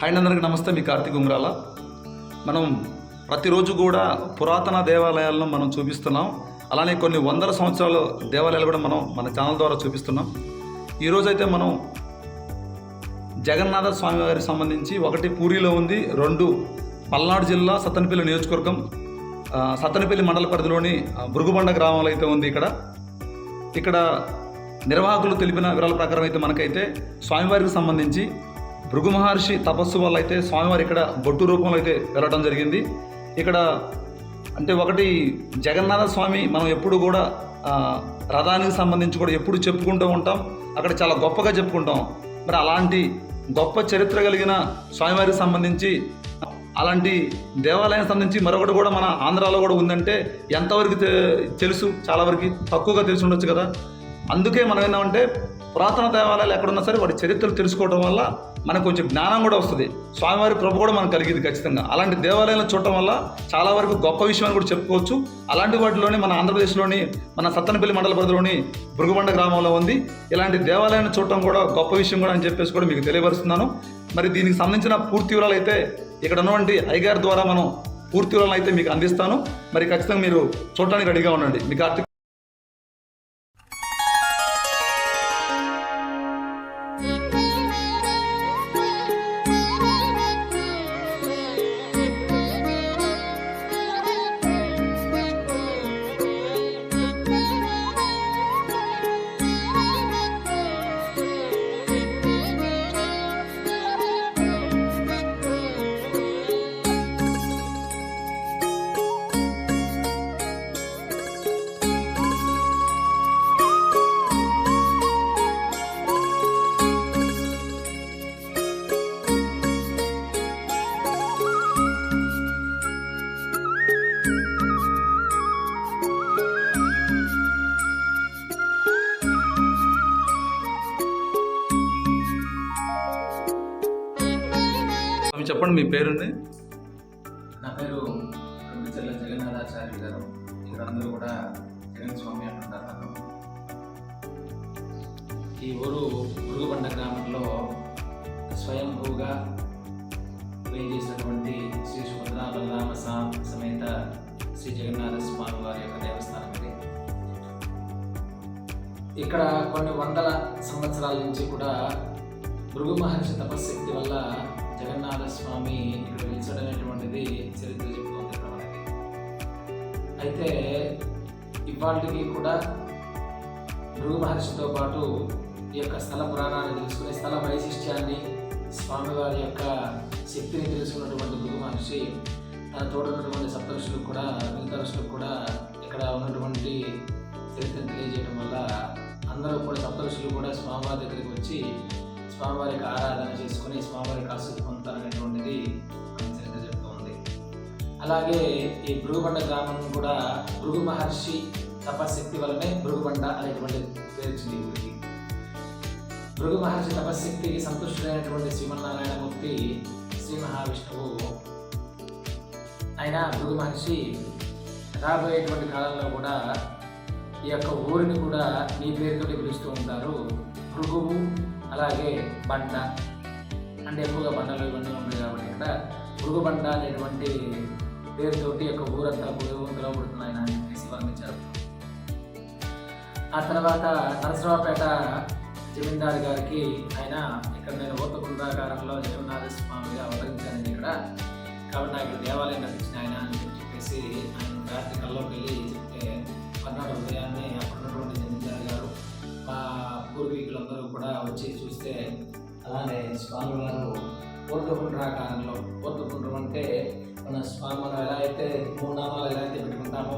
Hi అందరికీ నమస్తే మీ కార్తీక్ ఉమ్రాల మనం ప్రతిరోజు కూడా పురాతన దేవాలయాలను మనం చూపిస్తున్నాం. అలానే కొన్ని వందల సంవత్సరాల దేవాలయాలు కూడా మనం మన ఛానల్ ద్వారా చూపిస్తున్నాం. ఈరోజు అయితే మనం జగన్నాథ స్వామి వారికి సంబంధించి ఒకటి పూరిలో ఉంది రెండు పల్నాడు జిల్లా సత్తనపల్లి నియోజకవర్గం సత్తనపల్లి మండల పరిధిలోని భృగుబండ గ్రామంలో అయితే ఉంది ఇక్కడ. ఇక్కడ నిర్వాహకులు తెలిపిన వివరాల ప్రకారం అయితే మనకైతే స్వామివారికి సంబంధించి భృగు మహర్షి తపస్సు వల్ల అయితే స్వామివారు ఇక్కడ బొట్టు రూపంలో అయితే వెళ్ళడం జరిగింది. ఇక్కడ అంటే ఒకటి జగన్నాథ స్వామి మనం ఎప్పుడు కూడా రథానికి సంబంధించి కూడా ఎప్పుడు చెప్పుకుంటూ ఉంటాం. అక్కడ చాలా గొప్పగా చెప్పుకుంటాం. మరి అలాంటి గొప్ప చరిత్ర కలిగిన స్వామివారికి సంబంధించి అలాంటి దేవాలయం సంబంధించి మరొకటి కూడా మన ఆంధ్రాలో కూడా ఉందంటే ఎంతవరకు తె- తెలుసు? చాలా వరకు తక్కువగా తెలిసి ఉండొచ్చు కదా. అందుకే మనం ఏంటంటే పురాతన దేవాలయాలు ఎక్కడున్నా సరే వాటి చరిత్రలు తెలుసుకోవడం వల్ల మనకు కొంచెం జ్ఞానం కూడా వస్తుంది. స్వామివారి ప్రభు కూడా మనకు కలిగింది ఖచ్చితంగా. అలాంటి దేవాలయాలను చూడటం వల్ల చాలా వరకు గొప్ప విషయం అని కూడా చెప్పుకోవచ్చు. అలాంటి వాటిలోని మన ఆంధ్రప్రదేశ్లోని మన సత్తనపల్లి మండల పరిధిలోని భృగుబండ గ్రామంలో ఉంది. ఇలాంటి దేవాలయాన్ని చూడటం కూడా గొప్ప విషయం కూడా అని చెప్పేసి కూడా మీకు తెలియపరుస్తున్నాను. మరి దీనికి సంబంధించిన పూర్తి వివరాలు అయితే ఇక్కడ ఉన్నటువంటి ఐగార్ ద్వారా మనం పూర్తి వివరాలను అయితే మీకు అందిస్తాను. మరి ఖచ్చితంగా మీరు చూడటానికి రెడీగా ఉండండి. మీకు ఆర్థిక చెప్పండి మీ పేరుని నా పేరు రొమ్మిచెల్ల జగన్నాథాచార్య గారు. ఇక్కడ అందరూ కూడా జగన్ స్వామి అంటుంటారు నన్ను ఈ ఊరు ఉరుగుబండ గ్రామంలో స్వయంభూగా వేయించేసినటువంటి శ్రీ సుభద్రా బలరామ సా- సమేత శ్రీ జగన్నాథ స్వామి వారి యొక్క దేవస్థానం ఇది. ఇక్కడ కొన్ని వందల సంవత్సరాల నుంచి కూడా భృగు మహర్షి తపశక్తి వల్ల జగన్నాథ స్వామి ఇక్కడ వెలిసాడనేటువంటిది చరిత్ర చెప్తోంది ఇక్కడ మనకి అయితే ఇవాళకి కూడా భృగు మహర్షితో పాటు ఈ యొక్క స్థల పురాణాన్ని తెలుసుకునే స్థల వైశిష్ట్యాన్ని స్వామివారి యొక్క శక్తిని తెలుసుకున్నటువంటి భృగు మహర్షి తన తోడున్నటువంటి సప్తరుషులకు కూడా మిగతా ఋషులకు కూడా ఇక్కడ ఉన్నటువంటి చరిత్రను తెలియజేయడం వల్ల అందరూ కూడా సప్తరుషులు కూడా స్వామివారి దగ్గరికి వచ్చి స్వామివారికి ఆరాధన చేసుకుని స్వామివారికి ఆసక్తి పొందుతారనేటువంటిది మన చరిత్ర చెప్తూ ఉంది. అలాగే ఈ భృగుబండ గ్రామం కూడా భృగు మహర్షి తపశక్తి వల్లనే భృగుబండ అనేటువంటి పేరు ఊరికి భృగు మహర్షి తపశక్తికి సంతుష్టుడైనటువంటి శ్రీమన్నారాయణమూర్తి శ్రీ మహావిష్ణువు. ఆయన భృగు మహర్షి రాబోయేటువంటి కాలంలో కూడా ఈ యొక్క ఊరిని కూడా ఈ పేరుతో పిలుస్తూ ఉంటారు. భృగువు అలాగే బండ అంటే ఎక్కువగా బండలు ఇవన్నీ ఉన్నాయి కాబట్టి ఇక్కడ పురుగు బండ అనేటువంటి పేరుతోటి యొక్క ఊరంతా పురుగు పిలువబడుతున్నాయని అని చెప్పేసి వర్ణించారు. ఆ తర్వాత నరసరావుపేట జమీందారు గారికి ఆయన ఇక్కడ నేను ఓతకుండాకారంలో జగన్నాథ స్వామిగా అవతరించాను ఇక్కడ కాబట్టి నాకు దేవాలయం నడిపించిన ఆయన అని చెప్పేసి ఆయన రాత్రి కల్లో వచ్చి చూస్తే అలానే స్వామివారు పూర్వపుండ్రాకారంలో పూర్వపుండ్రం అంటే మన స్వామి మనం ఎలా అయితే మూడు నామాలు ఎలా అయితే పెట్టుకుంటామో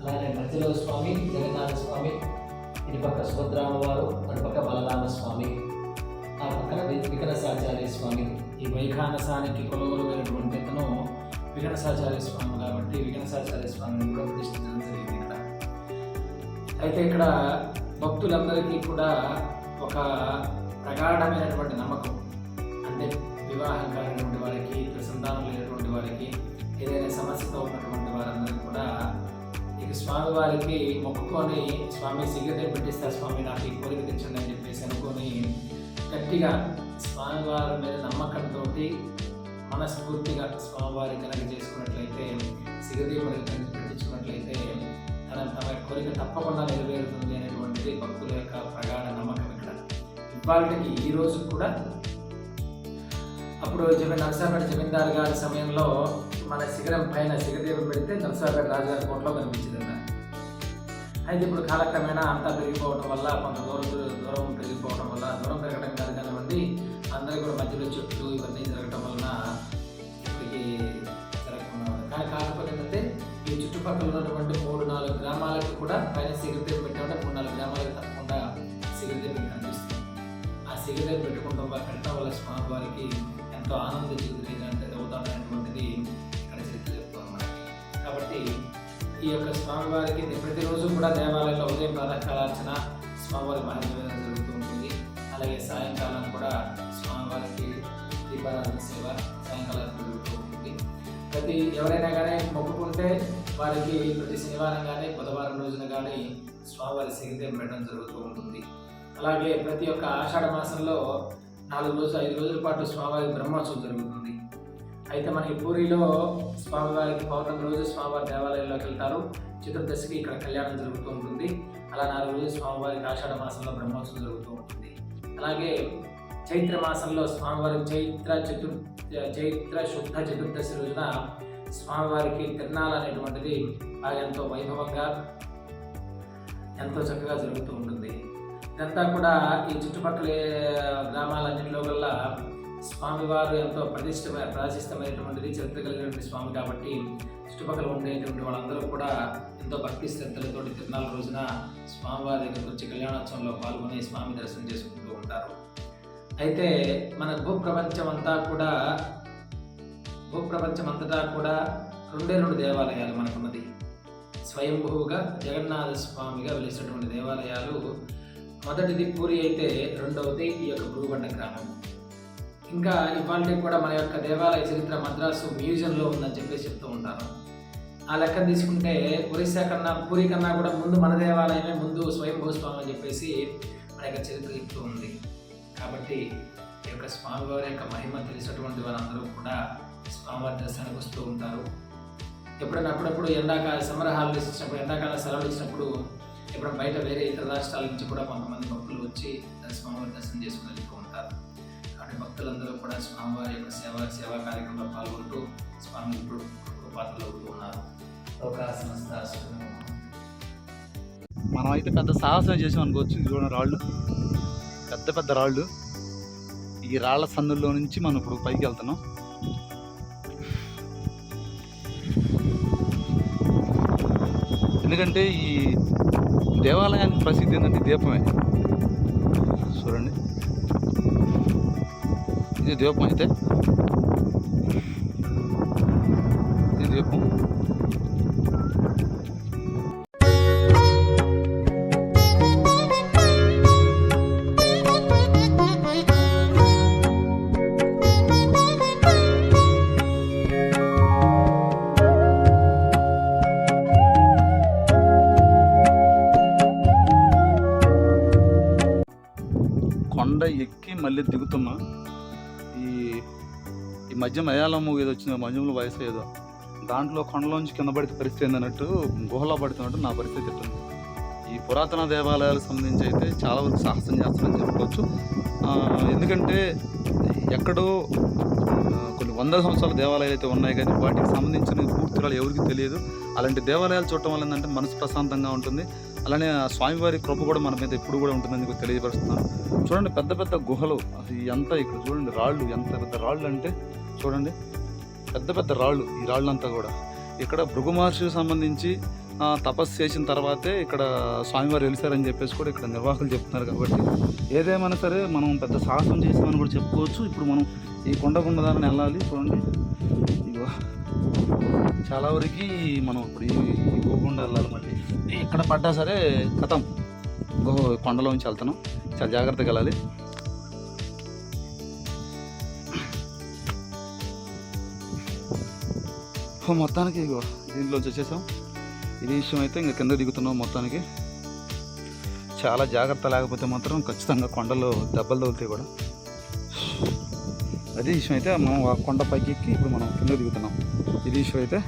అలానే మధ్యలో స్వామి జగన్నాథ స్వామి ఇటు పక్క సుభద్రామ అటు పక్క బలరామ స్వామి ఆ పక్కన వి- వికనసాచార్య స్వామి. ఈ వైఖానసానికి కొలువులైనటువంటి అతను వికనసాచార్య స్వామి కాబట్టి వికనసాచార్య స్వామిని కూడా ప్రతిష్ఠించడం జరిగింది ఇక్కడ. అయితే ఇక్కడ భక్తులందరికీ కూడా ఒక ప్రగాఢమైనటువంటి నమ్మకం. అంటే వివాహం కానిటువంటి వారికి ఇక సంతానం లేనటువంటి వారికి ఏదైనా సమస్యతో ఉన్నటువంటి వారందరూ కూడా ఇక స్వామి వారికి మొక్కుకొని స్వామి సిగ్గతే పెట్టిస్తారు స్వామి నాకు ఈ కోరిక తెచ్చండి అని చెప్పేసి అనుకొని గట్టిగా స్వామివారి మీద నమ్మకంతో మనస్ఫూర్తిగా స్వామివారి కనుక చేసుకున్నట్లయితే సిగదీపుడు పెట్టించుకున్నట్లయితే తన తమ కోరిక తప్పకుండా నెరవేరుతుంది అనేటువంటిది భక్తుల యొక్క ప్రగాఢ నమ్మకం వాళ్ళకి ఈ రోజు కూడా అప్పుడు జమీ నరసాపేట జమీందారు గారి సమయంలో మన శిఖరం పైన శిఖరదీపం పెడితే నరసాపేట రాజుగారి కోటలో కనిపించిందన్న అయితే ఇప్పుడు కాలక్రమేణా అంతా పెరిగిపోవడం వల్ల కొంత దూరం దూరం పెరిగిపోవడం వల్ల దూరం పెరగడం కాదు కానివ్వండి అందరికీ కూడా మధ్యలో చెట్లు ఇవన్నీ జరగడం వలన ఇప్పటికి జరగకుండా కానీ కాకపోతే ఏంటంటే ఈ చుట్టుపక్కల ఉన్నటువంటి మూడు నాలుగు గ్రామాలకు కూడా పైన శిఖరదీపం పెట్టామంటే మూడు నాలుగు గ్రామాలకు ఆ పెట్టుకుంటాం పెట్టవల స్వామి వారికి ఎంతో ఆనంద జీవితం అంటే ఇక్కడ చరిత్ర చెప్తాం కాబట్టి ఈ యొక్క స్వామివారికి ప్రతిరోజు కూడా దేవాలయంలో ఉదయం ప్రాతకాలార్చన స్వామివారి మహానివేదన జరుగుతూ ఉంటుంది. అలాగే సాయంకాలం కూడా స్వామివారికి దీపారాధన సేవ సాయంకాలం జరుగుతూ ఉంటుంది. ప్రతి ఎవరైనా కానీ మొక్కుకుంటే వారికి ప్రతి శనివారం కానీ బుధవారం రోజున కానీ స్వామివారి సిగితం పెట్టడం జరుగుతూ ఉంటుంది. అలాగే ప్రతి ఒక్క ఆషాఢ మాసంలో నాలుగు రోజులు ఐదు రోజుల పాటు స్వామివారి బ్రహ్మోత్సవం జరుగుతుంది. అయితే మనకి పూరిలో స్వామివారికి పౌర్ణమి రోజు స్వామివారి దేవాలయంలోకి వెళ్తారు. చతుర్దశికి ఇక్కడ కళ్యాణం జరుగుతూ ఉంటుంది. అలా నాలుగు రోజులు స్వామివారికి ఆషాఢ మాసంలో బ్రహ్మోత్సవం జరుగుతూ ఉంటుంది. అలాగే చైత్ర మాసంలో స్వామివారి చైత్ర చతుర్ చైత్ర శుద్ధ చతుర్దశి రోజున స్వామివారికి తిరునాళ అనేటువంటిది బాగా ఎంతో వైభవంగా ఎంతో చక్కగా జరుగుతూ ఉంటుంది. ఇదంతా కూడా ఈ చుట్టుపక్కల గ్రామాలన్నింటిలో వల్ల స్వామివారు ఎంతో ప్రతిష్టమైన ప్రాశిష్టమైనటువంటిది చరిత్ర కలిగినటువంటి స్వామి కాబట్టి చుట్టుపక్కల ఉండేటువంటి వాళ్ళందరూ కూడా ఎంతో భక్తి శ్రద్ధలతో తిరునాళ్ళ రోజున స్వామివారి దగ్గరకు వచ్చి కళ్యాణోత్సవంలో పాల్గొని స్వామి దర్శనం చేసుకుంటూ ఉంటారు. అయితే మన భూప్రపంచం అంతా కూడా భూప్రపంచం అంతటా కూడా రెండే రెండు దేవాలయాలు మనకున్నది. స్వయంభూగా జగన్నాథ స్వామిగా వెలిసినటువంటి దేవాలయాలు మొదటిది పూరి అయితే రెండవది ఈ యొక్క భూగొండ గ్రామం. ఇంకా ఇవాళ కూడా మన యొక్క దేవాలయ చరిత్ర మద్రాసు మ్యూజియంలో ఉందని చెప్పేసి చెప్తూ ఉంటాను ఆ లెక్క తీసుకుంటే ఒరిస్సా కన్నా పూరి కన్నా కూడా ముందు మన దేవాలయమే ముందు స్వయం భూస్వామి అని చెప్పేసి మన యొక్క చరిత్ర చెప్తూ ఉంది. కాబట్టి ఈ యొక్క స్వామివారి యొక్క మహిమ తెలిసినటువంటి వారందరూ కూడా స్వామివారి దర్శనానికి వస్తూ ఉంటారు. ఎప్పుడైనా అప్పుడప్పుడు ఎండాకాల సమరహాలు ఇచ్చినప్పుడు ఎండాకాలం సెలవులు ఇచ్చినప్పుడు ఇప్పుడు బయట వేరే ఇతర రాష్ట్రాల నుంచి కూడా కొంతమంది భక్తులు వచ్చి స్వామివారి దర్శనం చేసుకుని వెళ్తూ ఉంటారు. కాబట్టి భక్తులందరూ కూడా స్వామివారి యొక్క సేవ సేవా కార్యక్రమంలో పాల్గొంటూ స్వామి ఇప్పుడు పాత్రలు అవుతూ ఉన్నారు. ఒక సంస్థ మనం అయితే పెద్ద సాహసం చేసాం అనుకోవచ్చు. ఇది చూడండి రాళ్ళు. పెద్ద పెద్ద రాళ్ళు. ఈ రాళ్ళ సందుల్లో నుంచి మనం ఇప్పుడు పైకి వెళ్తున్నాం. ఎందుకంటే ఈ దేవాలయానికి ప్రసిద్ధి ఏంటంటే దీపమే. చూడండి. ఇది దీపం అయితే. ఇది దీపం. మధ్య మలయాళం మూవీ ఏదో వచ్చింది మధ్యలో వయసు ఏదో. దాంట్లో కొండలోంచి కింద పడితే పరిస్థితి ఏందన్నట్టు గుహలో పడుతున్నట్టు నా పరిస్థితి ఎట్టుంది ఈ పురాతన దేవాలయాలకు సంబంధించి అయితే చాలా వరకు సాహసం చేస్తామని చెప్పుకోవచ్చు. ఎందుకంటే ఎక్కడో కొన్ని వందల సంవత్సరాల దేవాలయాలు అయితే ఉన్నాయి కానీ వాటికి సంబంధించిన పూర్తిరాలు ఎవరికి తెలియదు. అలాంటి దేవాలయాలు చూడటం వల్ల ఏంటంటే మనసు ప్రశాంతంగా ఉంటుంది. అలానే ఆ స్వామివారి కృప కూడా మన మీద ఎప్పుడు కూడా ఉంటుందని మీకు తెలియపరుస్తున్నాను. చూడండి పెద్ద పెద్ద గుహలు. అసలు ఎంత ఇక్కడ చూడండి రాళ్ళు. ఎంత పెద్ద రాళ్ళు అంటే చూడండి. పెద్ద పెద్ద రాళ్ళు ఈ రాళ్ళంతా కూడా. ఇక్కడ భృగు మహర్షికి సంబంధించి తపస్సు చేసిన తర్వాతే ఇక్కడ స్వామివారు వెలిసారని చెప్పేసి కూడా ఇక్కడ నిర్వాహకులు చెప్తున్నారు కాబట్టి. ఏదేమైనా సరే మనం పెద్ద సాహసం చేసామని కూడా చెప్పుకోవచ్చు. ఇప్పుడు మనం ఈ కొండ కొండదాన్ని వెళ్ళాలి. చూడండి. ఇగో. చాలా వరకు మనం ఇప్పుడు ఈ గోగుండ వెళ్ళాలి మళ్ళీ. ఇక్కడ పడ్డా సరే కథం. ఓహో కొండలోంచి వెళ్తున్నాం. చాలా జాగ్రత్తగా వెళ్ళాలి. మొత్తానికి ఇగో దీంట్లోంచి వచ్చేసాం. ఇది విషయం అయితే ఇంకా కింద దిగుతున్నాం మొత్తానికి. చాలా జాగ్రత్త లేకపోతే మాత్రం ఖచ్చితంగా కొండలు దెబ్బలు తగులుతాయి కూడా. అది విషయం అయితే మనం ఆ కొండ పైకి ఎక్కి ఇప్పుడు మనం కింద దిగుతున్నాం. ఇది విషయం అయితే